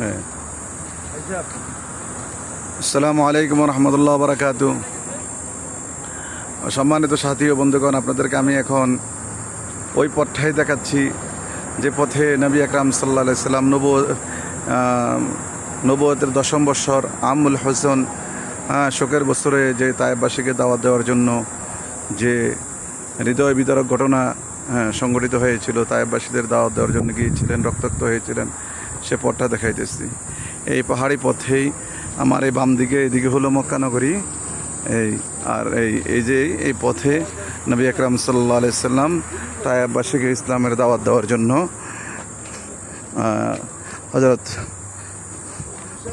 হ্যাঁ। আসসালামু আলাইকুম রহমতুল্লাহ বারাকাতু সম্মানিত সাথী ও বন্ধুগণ আপনাদেরকে আমি এখন ওই পথটাই দেখাচ্ছি যে পথে নবী আকরাম সাল্লা সাল্লাম নব নবতের দশম বৎসর আমুল হোসেন হ্যাঁ, শোকের বছরে যে তায়েববাসীকে দাওয়াত দেওয়ার জন্য যে হৃদয় বিতরক ঘটনা হ্যাঁ, সংগঠিত হয়েছিল তায়েববাসীদের দাওয়াত দেওয়ার জন্য গিয়েছিলেন রক্তাক্ত হয়েছিলেন। সে পথটা দেখাইতেছি এই পাহাড়ি পথেই আমার এই বাম দিকে, এদিকে হলো মক্কানগরী এই, আর এই এই যে এই পথে নবী আকরাম সাল্লা সাল্লাম তায়াববাসীকে ইসলামের দাওয়াত দেওয়ার জন্য হজরত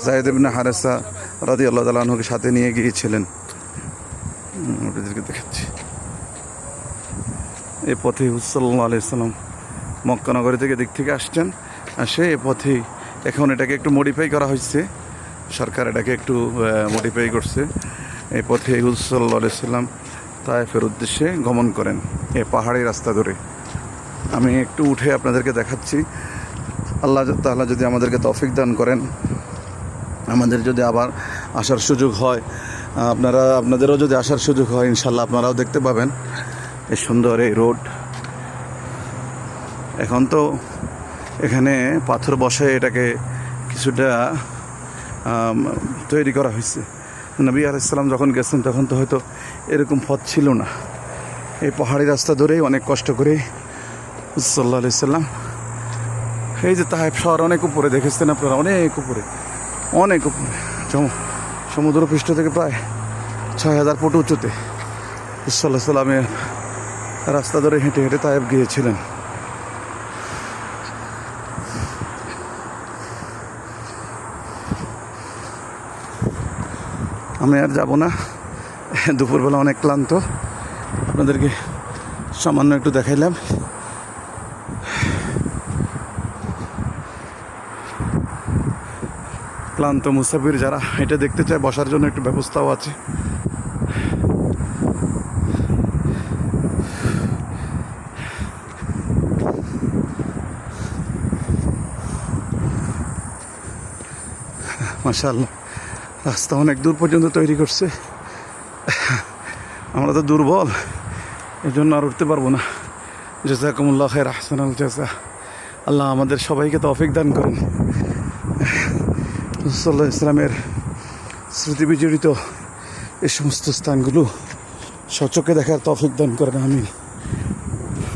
জায়দ হারেসা রাদি আল্লাহ তালাহকে সাথে নিয়ে গিয়েছিলেন। দেখাচ্ছি। এই পথে হুসাল্লাহ আলাইসাল্লাম মক্কানগরী থেকে দিক থেকে আসছেন। আর সে এই পথেই এখন এটাকে একটু মডিফাই করা হয়েছে। সরকার এটাকে একটু মডিফাই করছে। এই পথে আলাইসাল্লাম তায়েফের উদ্দেশ্যে গমন করেন এ পাহাড়ি রাস্তা ধরে। আমি একটু উঠে আপনাদেরকে দেখাচ্ছি। আল্লাহ তাআলা যদি আমাদেরকে তৌফিক দান করেন, আমাদের যদি আবার আসার সুযোগ হয়, আপনারা, আপনাদেরও যদি আসার সুযোগ হয় ইনশাল্লাহ আপনারাও দেখতে পাবেন। এই সুন্দর এই রোড। এখন তো এখানে পাথর বসায় এটাকে কিছুটা তৈরি করা হয়েছে। নবী আলাইসাল্লাম যখন গেছেন, তখন তো হয়তো এরকম পথ ছিল না। এই পাহাড়ি রাস্তা ধরেই অনেক কষ্ট করে সাল্লাহ আলাইসাল্লাম এই যে তাহেব শহর অনেক উপরে, দেখেছেন আপনারা? অনেক উপরে অনেক উপরে। সম- সমুদ্র পৃষ্ঠ থেকে প্রায় ছয় হাজার ফুট উঁচুতে সাল্লাহ সাল্লামের রাস্তা ধরে হেঁটে হেঁটে তায়েব গিয়েছিলেন। আমি আর যাব না। দুপুরবেলা অনেক ক্লান্ত। আপনাদেরকে সামান্য একটু দেখাইলাম। ক্লান্ত মুসাফির যারা, এটা দেখতে চায়, বসার জন্য একটু ব্যবস্থাও আছে। মাশাল্লাহ রাস্তা অনেক দূর পর্যন্ত তৈরি করছে। আমরা তো দুর্বল এই জন্য আর উঠতে পারব না। জেজাকুমুল্লাহ খের আহসান আল জাজা। আল্লাহ আমাদের সবাইকে তৌফিক দান করেন। সাল্লাহ ইসলামের স্মৃতি বিজড়িত এই সমস্ত স্থানগুলো সচকে দেখার তৌফিক দান করেন, আমিন।